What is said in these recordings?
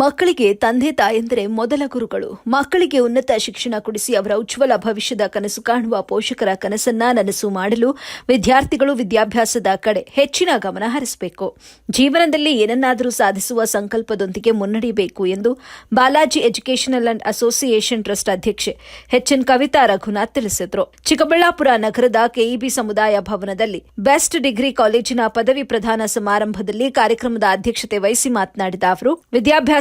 ಮಕ್ಕಳಿಗೆ ತಂದೆ ತಾಯಂದರೆ ಮೊದಲ ಗುರುಗಳು. ಮಕ್ಕಳಿಗೆ ಉನ್ನತ ಶಿಕ್ಷಣ ಕೊಡಿಸಿ ಅವರ ಉಜ್ವಲ ಭವಿಷ್ಯದ ಕನಸು ಕಾಣುವ ಪೋಷಕರ ಕನಸನ್ನ ನನಸು ಮಾಡಲು ವಿದ್ಯಾರ್ಥಿಗಳು ವಿದ್ಯಾಭ್ಯಾಸದ ಕಡೆ ಹೆಚ್ಚಿನ ಗಮನ ಹರಿಸಬೇಕು. ಜೀವನದಲ್ಲಿ ಏನನ್ನಾದರೂ ಸಾಧಿಸುವ ಸಂಕಲ್ಪದೊಂದಿಗೆ ಮುನ್ನಡೆಯಬೇಕು ಎಂದು Balaji educational and association trust ಅಧ್ಯಕ್ಷೆ ಎಚ್ಎನ್ ಕವಿತಾ ರಘುನಾಥ್ ತಿಳಿಸಿದರು. ಚಿಕ್ಕಬಳ್ಳಾಪುರ ನಗರದ ಕೆಇಬಿ ಸಮುದಾಯ ಭವನದಲ್ಲಿ ಬೆಸ್ಟ್ ಡಿಗ್ರಿ ಕಾಲೇಜಿನ ಪದವಿ ಪ್ರದಾನ ಸಮಾರಂಭದಲ್ಲಿ ಕಾರ್ಯಕ್ರಮದ ಅಧ್ಯಕ್ಷತೆ ವಹಿಸಿ ಮಾತನಾಡಿದ ಅವರು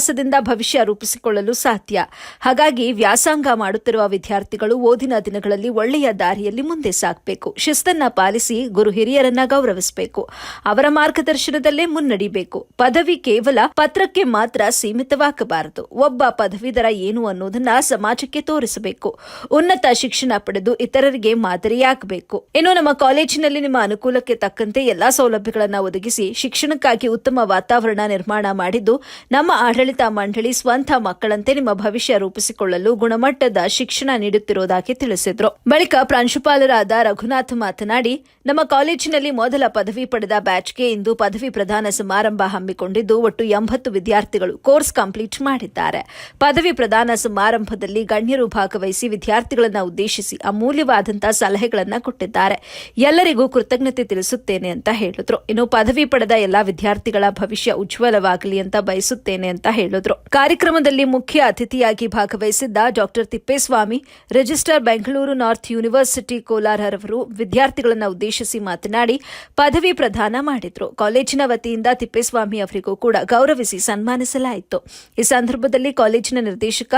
ವಿದ್ಯಾಭ್ಯಾಸದಿಂದ ಭವಿಷ್ಯ ರೂಪಿಸಿಕೊಳ್ಳಲು ಸಾಧ್ಯ. ಹಾಗಾಗಿ ವ್ಯಾಸಂಗ ಮಾಡುತ್ತಿರುವ ವಿದ್ಯಾರ್ಥಿಗಳು ಓದಿನ ದಿನಗಳಲ್ಲಿ ಒಳ್ಳೆಯ ದಾರಿಯಲ್ಲಿ ಮುಂದೆ ಸಾಗಬೇಕು. ಶಿಸ್ತನ್ನ ಪಾಲಿಸಿ ಗುರು ಹಿರಿಯರನ್ನ ಗೌರವಿಸಬೇಕು. ಅವರ ಮಾರ್ಗದರ್ಶನದಲ್ಲೇ ಮುನ್ನಡಿಬೇಕು. ಪದವಿ ಕೇವಲ ಪತ್ರಕ್ಕೆ ಮಾತ್ರ ಸೀಮಿತವಾಗಬಾರದು. ಒಬ್ಬ ಪದವೀಧರ ಏನು ಅನ್ನೋದನ್ನ ಸಮಾಜಕ್ಕೆ ತೋರಿಸಬೇಕು. ಉನ್ನತ ಶಿಕ್ಷಣ ಪಡೆದು ಇತರರಿಗೆ ಮಾದರಿಯಾಗಬೇಕು. ಇನ್ನು ನಮ್ಮ ಕಾಲೇಜಿನಲ್ಲಿ ನಿಮ್ಮ ಅನುಕೂಲಕ್ಕೆ ತಕ್ಕಂತೆ ಎಲ್ಲಾ ಸೌಲಭ್ಯಗಳನ್ನು ಒದಗಿಸಿ ಶಿಕ್ಷಣಕ್ಕಾಗಿ ಉತ್ತಮ ವಾತಾವರಣ ನಿರ್ಮಾಣ ಮಾಡಿದ್ದು ನಮ್ಮ ಆಡಳಿತ ಮಂಡಳಿ ಸ್ವಂತ ಮಕ್ಕಳಂತೆ ನಿಮ್ಮ ಭವಿಷ್ಯ ರೂಪಿಸಿಕೊಳ್ಳಲು ಗುಣಮಟ್ಟದ ಶಿಕ್ಷಣ ನೀಡುತ್ತಿರುವುದಾಗಿ ತಿಳಿಸಿದ್ರು. ಬಳಿಕ ಪ್ರಾಂಶುಪಾಲರಾದ ರಘುನಾಥ್ ಮಾತನಾಡಿ, ನಮ್ಮ ಕಾಲೇಜಿನಲ್ಲಿ ಮೊದಲ ಪದವಿ ಪಡೆದ ಬ್ಯಾಚ್ಗೆ ಇಂದು ಪದವಿ ಪ್ರದಾನ ಸಮಾರಂಭ ಹಮ್ಮಿಕೊಂಡಿದ್ದು, ಒಟ್ಟು ಎಂಬತ್ತು ವಿದ್ಯಾರ್ಥಿಗಳು ಕೋರ್ಸ್ ಕಂಪ್ಲೀಟ್ ಮಾಡಿದ್ದಾರೆ. ಪದವಿ ಪ್ರದಾನ ಸಮಾರಂಭದಲ್ಲಿ ಗಣ್ಯರು ಭಾಗವಹಿಸಿ ವಿದ್ಯಾರ್ಥಿಗಳನ್ನು ಉದ್ದೇಶಿಸಿ ಅಮೂಲ್ಯವಾದಂತಹ ಸಲಹೆಗಳನ್ನು ಕೊಟ್ಟಿದ್ದಾರೆ. ಎಲ್ಲರಿಗೂ ಕೃತಜ್ಞತೆ ತಿಳಿಸುತ್ತೇನೆ ಅಂತ ಹೇಳಿದ್ರು. ಇನ್ನು ಪದವಿ ಪಡೆದ ಎಲ್ಲಾ ವಿದ್ಯಾರ್ಥಿಗಳ ಭವಿಷ್ಯ ಉಜ್ವಲವಾಗಲಿ ಅಂತ ಬಯಸುತ್ತೇನೆ ಅಂತ ಹೇಳಿದ್ರು. ಕಾರ್ಯಕ್ರಮದಲ್ಲಿ ಮುಖ್ಯ ಅತಿಥಿಯಾಗಿ ಭಾಗವಹಿಸಿದ್ದ doctor Thippeswamy register Bengaluru north university ಕೋಲಾರರವರು ವಿದ್ಯಾರ್ಥಿಗಳನ್ನು ಉದ್ದೇಶಿಸಿ ಮಾತನಾಡಿ ಪದವಿ ಪ್ರದಾನ ಮಾಡಿದ್ರು. ಕಾಲೇಜಿನ ವತಿಯಿಂದ ತಿಪ್ಪೇಸ್ವಾಮಿ ಅವರಿಗೂ ಕೂಡ ಗೌರವಿಸಿ ಸನ್ಮಾನಿಸಲಾಯಿತು. ಈ ಸಂದರ್ಭದಲ್ಲಿ ಕಾಲೇಜಿನ ನಿರ್ದೇಶಕ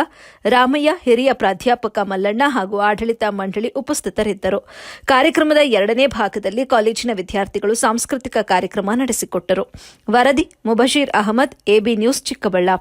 ರಾಮಯ್ಯ, ಹಿರಿಯ ಪ್ರಾಧ್ಯಾಪಕ ಮಲ್ಲಣ್ಣ ಹಾಗೂ ಆಡಳಿತ ಮಂಡಳಿ ಉಪಸ್ಥಿತರಿದ್ದರು. ಕಾರ್ಯಕ್ರಮದ ಎರಡನೇ ಭಾಗದಲ್ಲಿ ಕಾಲೇಜಿನ ವಿದ್ಯಾರ್ಥಿಗಳು ಸಾಂಸ್ಕೃತಿಕ ಕಾರ್ಯಕ್ರಮ ನಡೆಸಿಕೊಟ್ಟರು. ವರದಿ, ಮುಬಶೀರ್ ಅಹಮದ್, ಎಬಿ ನ್ಯೂಸ್ ಚಿಕ್ಕಬಳ್ಳಾಪುರ.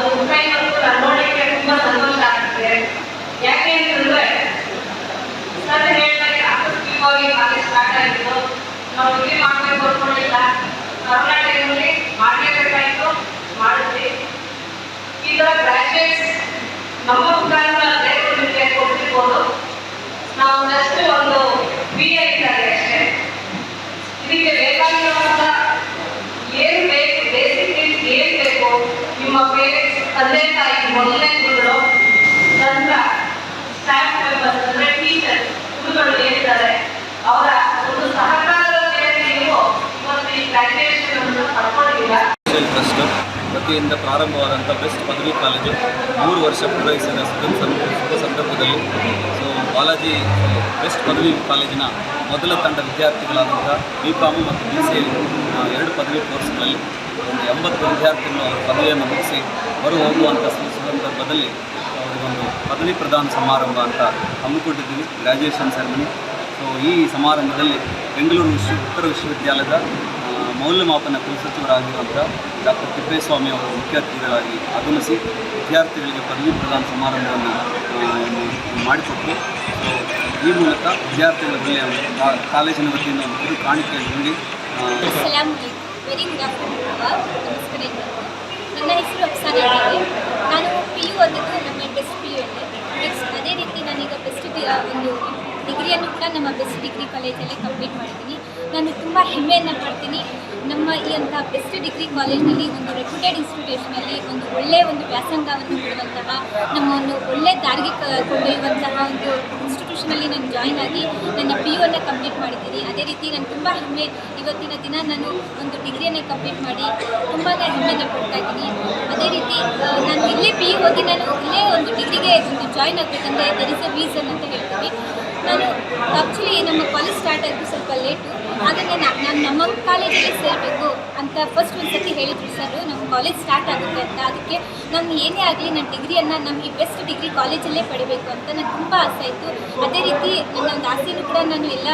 ನಾವು ಡಿಗ್ರಿ ಮಾಡಬೇಕು ಅಂದ್ಕೊಂಡಿಲ್ಲ ಕರ್ನಾಟಕದಲ್ಲಿ ಮಾಡಲೇಬೇಕಾಯಿತು ಮಾಡಿದ್ವಿ ಈ ಥರ ಗ್ರಾಜುಯೇಟ್ಸ್ ನಮ್ಮ ಮುಖಾಂತರ ಬೇರೆ ನಿಮಗೆ ಕೊಟ್ಟಿರ್ಬೋದು ನಾವು ಜಸ್ಟ್ ಒಂದು ಬಿ ಇದ್ದಾರೆ ಅಷ್ಟೇ. ಇದಕ್ಕೆ ಏನು ಬೇಕು ಬೇಸಿಕ್ ಏನು ಬೇಕು, ನಿಮ್ಮ ಪೇರೆಂಟ್ಸ್ ತಂದೆ ತಾಯಿ, ಮೊದಲನೇ ಗುರುಗಳು ನಂತರ ಸ್ಟಾಫ್ ಮೆಂಬರ್ಸ್ ಅಂದರೆ ಟೀಚರ್ ಗುರುಗಳು ಏನಿದ್ದಾರೆ, ಅವರ ಒಂದು ಸಹಕಾರದ ಮೇರೆಗೆ ನೀವು ಇವತ್ತು ಈ ಗ್ರಾಜುಯೇಷನ್ ಅನ್ನು ಪಡ್ಕೊಂಡಿದ್ದೀರಾ ಸೋಷಿಯಲ್ ಟ್ರಸ್ಟ್ ವತಿಯಿಂದ ಪ್ರಾರಂಭವಾದಂಥ ಬೆಸ್ಟ್ ಪದವಿ ಕಾಲೇಜು ಮೂರು ವರ್ಷ ಪೂರೈಸಿದ ಶುಭ ಸಂದರ್ಭದಲ್ಲಿ. ಸೊ ಬಾಲಾಜಿ ಬೆಸ್ಟ್ ಪದವಿ ಕಾಲೇಜಿನ ಮೊದಲ ತಂಡ ವಿದ್ಯಾರ್ಥಿಗಳಾದಂಥ ಬಿ ಕಾಮು ಮತ್ತು ಬಿ ಸಿ ಎರಡು ಪದವಿ ಕೋರ್ಸ್ಗಳಲ್ಲಿ ಒಂದು ಎಂಬತ್ತು ವಿದ್ಯಾರ್ಥಿಗಳು ಅವರ ಪದವಿಯನ್ನು ಮುಗಿಸಿ ಹೊರ ಹೋಗುವಂಥ ಸಂದರ್ಭದಲ್ಲಿ ಅವರಿಗೊಂದು ಪದವಿ ಪ್ರದಾನ ಸಮಾರಂಭ ಅಂತ ಹಮ್ಮಿಕೊಂಡಿದ್ದೀವಿ ಗ್ರ್ಯಾಜುಯೇಷನ್ ಸೆರೆಮನಿ ಸೊ ಈ ಸಮಾರಂಭದಲ್ಲಿ ಬೆಂಗಳೂರು ವಿಶ್ವ, ಉತ್ತರ ವಿಶ್ವವಿದ್ಯಾಲಯದ ಮೌಲ್ಯಮಾಪನ ಕುಲಸಚಿವರಾಗಿರುವಂಥ ಡಾಕ್ಟರ್ ತಿಪ್ಪೇಸ್ವಾಮಿ ಅವರು ಮುಖ್ಯ ಅತಿಥಿಗಳಾಗಿ ಆಗಮಿಸಿ ವಿದ್ಯಾರ್ಥಿಗಳಿಗೆ ಪದವಿ ಪ್ರದಾನ ಸಮಾರಂಭವನ್ನು ಮಾಡಿಕೊಟ್ಟು ಈ ಮೂಲಕ ವಿದ್ಯಾರ್ಥಿಗಳ ಮೇಲೆ ಕಾಲೇಜಿನ ವತಿಯಿಂದ ಒಂದು ಕಾಣಿಕೆ ಕಾಣಿಕೆಯನ್ನು ನೀಡಿ. ನನ್ನ ಹೆಸರು ನಾನು ಪಿ ಯು ಓದಿದ್ದು ನಮ್ಮ ಬೆಸ್ಟ್ ಪಿ ಯು ಅದೇ ರೀತಿ ನಾನೀಗ ಬೆಸ್ಟ್ ಒಂದು ಡಿಗ್ರಿಯನ್ನು ಕೂಡ ನಮ್ಮ ಬೆಸ್ಟ್ ಡಿಗ್ರಿ ಕಾಲೇಜಲ್ಲೇ ಕಂಪ್ಲೀಟ್ ಮಾಡಿದ್ದೀನಿ. ನಾನು ತುಂಬ ಹೆಮ್ಮೆಯನ್ನು ಪಡ್ತೀನಿ ನಮ್ಮ ಈ ಅಂಥ ಬೆಸ್ಟ್ ಡಿಗ್ರಿ ಕಾಲೇಜ್ನಲ್ಲಿ ಒಂದು ರೆಪ್ಯೂಟೆಡ್ ಇನ್ಸ್ಟಿಟ್ಯೂಷನಲ್ಲಿ ಒಂದು ಒಳ್ಳೆಯ ಒಂದು ವ್ಯಾಸಂಗವನ್ನು ಕೊಡುವಂತಹ, ನಮ್ಮ ಒಂದು ಒಳ್ಳೆ ದಾರಿಗೆ ಕೊಂಡೊಯ್ಯುವಂತಹ ಒಂದು ಇನ್ಸ್ಟಿಟ್ಯೂಷನಲ್ಲಿ ನಾನು ಜಾಯ್ನ್ ಆಗಿ ನನ್ನ ಪಿ ಯು ಅನ್ನು ಕಂಪ್ಲೀಟ್ ಮಾಡಿದ್ದೀನಿ. ಅದೇ ರೀತಿ ನಾನು ತುಂಬ ಹೆಮ್ಮೆ, ಇವತ್ತಿನ ದಿನ ನಾನು ಒಂದು ಡಿಗ್ರಿಯನ್ನು ಕಂಪ್ಲೀಟ್ ಮಾಡಿ ತುಂಬಾ ಹೆಮ್ಮೆಯನ್ನು ಪಡ್ತಾ ಇದ್ದೀನಿ. ಅದೇ ರೀತಿ ನಾನು ಇಲ್ಲೇ ಪಿ ಯು ಹೋಗಿ ನಾನು ಇಲ್ಲೇ ಒಂದು ಡಿಗ್ರಿಗೆ ಒಂದು ಜಾಯ್ನ್ ಆಗಬೇಕಂದ್ರೆ ದರ್ ಇಸ್ ಅ ರೀಸನ್ ಅಂತ ಹೇಳ್ತೀವಿ. ನಾನು ಆ್ಯಕ್ಚುಲಿ ನಮ್ಮ ಕಾಲೇಜ್ ಸ್ಟಾರ್ಟ್ ಆಯಿತು ಸ್ವಲ್ಪ ಲೇಟು ಆದರೆ ನಾನು ನಾನು ನಮ್ಮ ಕಾಲೇಜಲ್ಲಿ ಸೇರಬೇಕು ಅಂತ ಫಸ್ಟ್ ಒಂದು ಸರ್ತಿ ಹೇಳಿದ್ರು ಸರ್ ನಮ್ಮ ಕಾಲೇಜ್ ಸ್ಟಾರ್ಟ್ ಆಗುತ್ತೆ ಅಂತ. ಅದಕ್ಕೆ ನಮ್ಗೆ ಏನೇ ಆಗಲಿ ನನ್ನ ಡಿಗ್ರಿಯನ್ನು ನಮಗೆ ಬೆಸ್ಟ್ ಡಿಗ್ರಿ ಕಾಲೇಜಲ್ಲೇ ಪಡಿಬೇಕು ಅಂತ ನನಗೆ ತುಂಬ ಆಸೆ ಆಯಿತು. ಅದೇ ರೀತಿ ನನ್ನ ಒಂದು ಆಸೆಯೂ ಕೂಡ ನಾನು ಎಲ್ಲ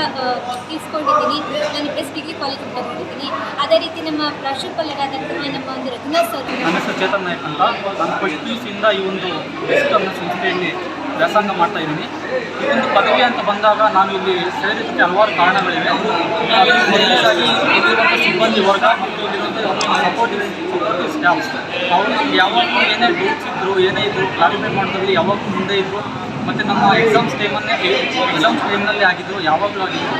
ತಿಳಿಸ್ಕೊಂಡಿದ್ದೀನಿ ನಾನು ಬೆಸ್ಟ್ ಡಿಗ್ರಿ ಕಾಲೇಜ್ ತಗೊಂಡಿದ್ದೀನಿ ಅದೇ ರೀತಿ ನಮ್ಮ ಪ್ರಾಶುಪಾಲರಾದಂತಹ ನಮ್ಮ ಒಂದು ರಘುನಾಥ್ ಸರ್ ನಾನು ಈ ಒಂದು ವ್ಯಾಸಂಗ ಮಾಡ್ತಾ ಇದ್ದೀನಿ. ಈ ಒಂದು ಪದವಿ ಅಂತ ಬಂದಾಗ ನಾನು ಇಲ್ಲಿ ಸೇರಿದ್ದಕ್ಕೆ ಹಲವಾರು ಕಾರಣಗಳಿವೆ. ಮೊದಲನೇದಾಗಿ ಇಲ್ಲಿರುವಂಥ ಸಿಬ್ಬಂದಿ ವರ್ಗ ಮತ್ತು ಇಲ್ಲಿರುವಂಥ ಅವರು ನಮ್ಗೆ ಯಾವಾಗಲೂ ಏನೇ ಡೌಟ್ಸ್ ಇದ್ದರು ಏನೇ ಇದ್ದರು ಕ್ಲಾರಿಫೈ ಮಾಡಿದ್ರು ಯಾವಾಗಲೂ ಮುಂದೆ ಇದ್ದರು ಮತ್ತು ನಮ್ಮ ಎಕ್ಸಾಮ್ಸ್ ಟೈಮನ್ನೇ ಎಕ್ಸಾಮ್ಸ್ ಟೈಮ್ನಲ್ಲಿ ಆಗಿದ್ದರು ಯಾವಾಗಲೂ ಆಗಿದ್ದರು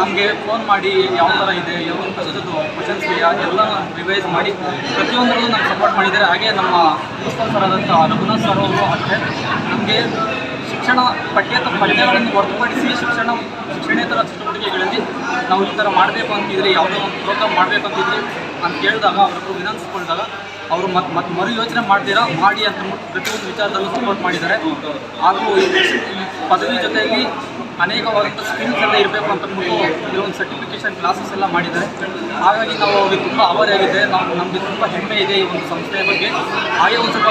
ನಮಗೆ ಫೋನ್ ಮಾಡಿ ಯಾವ ಥರ ಇದೆ ಯಾವ ಕಷ್ಟದ್ದು ಕ್ವಶನ್ಸ್ ಇದೆಯಾ ಎಲ್ಲ ರಿವೈಸ್ ಮಾಡಿ ಪ್ರತಿಯೊಂದರಲ್ಲೂ ನಮ್ಗೆ ಸಪೋರ್ಟ್ ಮಾಡಿದ್ದಾರೆ. ಹಾಗೆ ನಮ್ಮ ಪ್ರಿನ್ಸಿಪಲ್ ಸರ್ ಆದಂಥ ರಘುನಾಥ್ ಸರ್ ಅವರು ಅಷ್ಟೇ. ನಮಗೆ ಶಿಕ್ಷಣ ಪಠ್ಯೇತರ ಪಠ್ಯಗಳನ್ನು ಹೊರತುಪಡಿಸಿ ಶಿಕ್ಷಣ ಶಿಕ್ಷಣೇತರ ಚಟುವಟಿಕೆಗಳಲ್ಲಿ ನಾವು ಈ ಥರ ಮಾಡಬೇಕು ಅಂತಿದ್ರೆ, ಯಾವುದೋ ಒಂದು ಪ್ರೋಗ್ರಾಮ್ ಮಾಡಬೇಕು ಅಂತಿದ್ರೆ ಅಂತ ಕೇಳಿದಾಗ ಅವರು ವಿಧಾನಿಸ್ಕೊಂಡಾಗ ಅವರು ಮತ್ತೆ ಮತ್ತೆ ಮರು ಯೋಚನೆ ಮಾಡ್ತೀರಾ, ಮಾಡಿ ಅಂತ ಪ್ರತಿಯೊಂದು ವಿಚಾರದಲ್ಲೂ ಸಪೋರ್ಟ್ ಮಾಡಿದ್ದಾರೆ. ಹಾಗೂ ಈ ಪದವಿ ಜೊತೆಯಲ್ಲಿ ಅನೇಕವಾದಂಥ ಸ್ಕಿಲ್ಸ್ ಎಲ್ಲ ಇರಬೇಕು ಅಂತ ಅಂದ್ಬಿಟ್ಟು ಕೆಲವೊಂದು ಸರ್ಟಿಫಿಕೇಷನ್ ಕ್ಲಾಸಸ್ ಎಲ್ಲ ಮಾಡಿದ್ದಾರೆ. ಹಾಗಾಗಿ ನಾವು ಅವ್ರಿಗೆ ತುಂಬ ಆಭಾರಿಯಾಗಿದೆ ನಾವು ನಮಗೆ ತುಂಬ ಹೆಮ್ಮೆ ಇದೆ ಈ ಒಂದು ಸಂಸ್ಥೆಯ ಬಗ್ಗೆ. ಹಾಗೆ ಒಂದು